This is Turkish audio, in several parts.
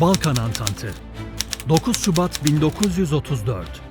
Balkan Antantı 9 Şubat 1934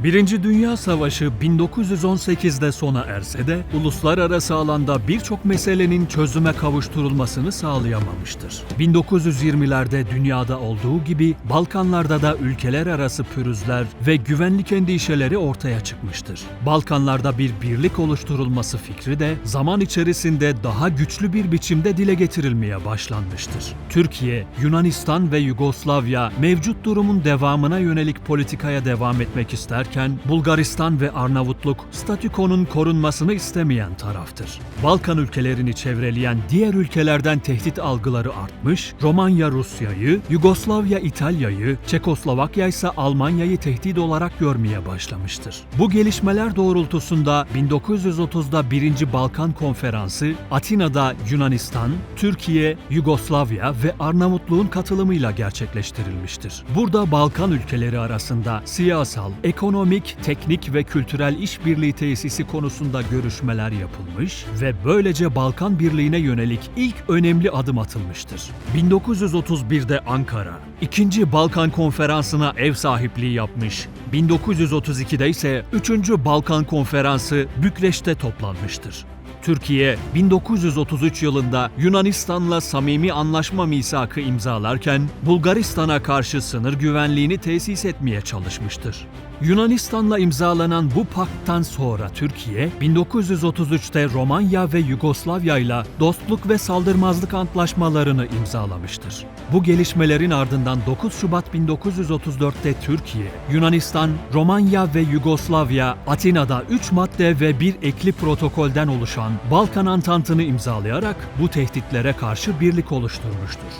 Birinci Dünya Savaşı 1918'de sona erse de uluslararası alanda birçok meselenin çözüme kavuşturulmasını sağlayamamıştır. 1920'lerde dünyada olduğu gibi Balkanlarda da ülkeler arası pürüzler ve güvenlik endişeleri ortaya çıkmıştır. Balkanlarda bir birlik oluşturulması fikri de zaman içerisinde daha güçlü bir biçimde dile getirilmeye başlanmıştır. Türkiye, Yunanistan ve Yugoslavya mevcut durumun devamına yönelik politikaya devam etmek isterken Bulgaristan ve Arnavutluk statükonun korunmasını istemeyen taraftır. Balkan ülkelerini çevreleyen diğer ülkelerden tehdit algıları artmış, Romanya Rusya'yı, Yugoslavya İtalya'yı, Çekoslovakya ise Almanya'yı tehdit olarak görmeye başlamıştır. Bu gelişmeler doğrultusunda 1930'da 1. Balkan Konferansı Atina'da Yunanistan, Türkiye, Yugoslavya ve Arnavutluğun katılımıyla gerçekleştirilmiştir. Burada Balkan ülkeleri arasında siyasal, ekonomik, teknik ve kültürel işbirliği tesisi konusunda görüşmeler yapılmış ve böylece Balkan Birliği'ne yönelik ilk önemli adım atılmıştır. 1931'de Ankara, 2. Balkan Konferansı'na ev sahipliği yapmış. 1932'de ise 3. Balkan Konferansı Bükreş'te toplanmıştır. Türkiye 1933 yılında Yunanistan'la samimi anlaşma misakı imzalarken Bulgaristan'a karşı sınır güvenliğini tesis etmeye çalışmıştır. Yunanistan'la imzalanan bu pakttan sonra Türkiye 1933'te Romanya ve Yugoslavya ile dostluk ve saldırmazlık antlaşmalarını imzalamıştır. Bu gelişmelerin ardından 9 Şubat 1934'te Türkiye, Yunanistan, Romanya ve Yugoslavya Atina'da 3 madde ve bir ekli protokolden oluşan Balkan Antantı'nı imzalayarak bu tehditlere karşı birlik oluşturmuştur.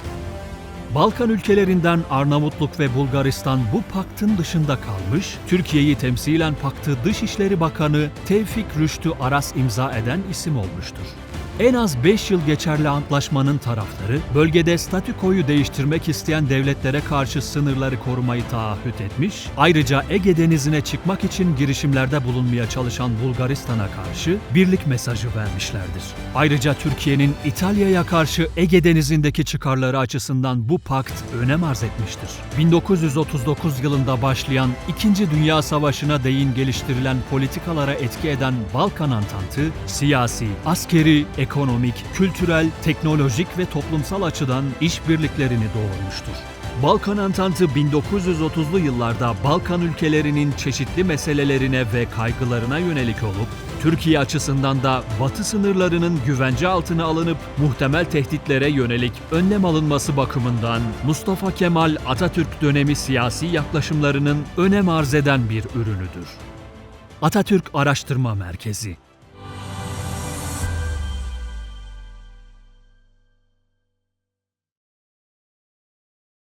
Balkan ülkelerinden Arnavutluk ve Bulgaristan bu paktın dışında kalmış, Türkiye'yi temsilen paktı Dışişleri Bakanı Tevfik Rüştü Aras imza eden isim olmuştur. En az 5 yıl geçerli antlaşmanın tarafları, bölgede statükoyu değiştirmek isteyen devletlere karşı sınırları korumayı taahhüt etmiş, ayrıca Ege Denizi'ne çıkmak için girişimlerde bulunmaya çalışan Bulgaristan'a karşı birlik mesajı vermişlerdir. Ayrıca Türkiye'nin İtalya'ya karşı Ege Denizi'ndeki çıkarları açısından bu pakt önem arz etmiştir. 1939 yılında başlayan İkinci Dünya Savaşı'na değin geliştirilen politikalara etki eden Balkan Antantı, siyasi, askeri, ekonomik, kültürel, teknolojik ve toplumsal açıdan işbirliklerini doğurmuştur. Balkan Antantı 1930'lu yıllarda Balkan ülkelerinin çeşitli meselelerine ve kaygılarına yönelik olup, Türkiye açısından da Batı sınırlarının güvence altına alınıp muhtemel tehditlere yönelik önlem alınması bakımından Mustafa Kemal Atatürk dönemi siyasi yaklaşımlarının önem arz eden bir ürünüdür. Atatürk Araştırma Merkezi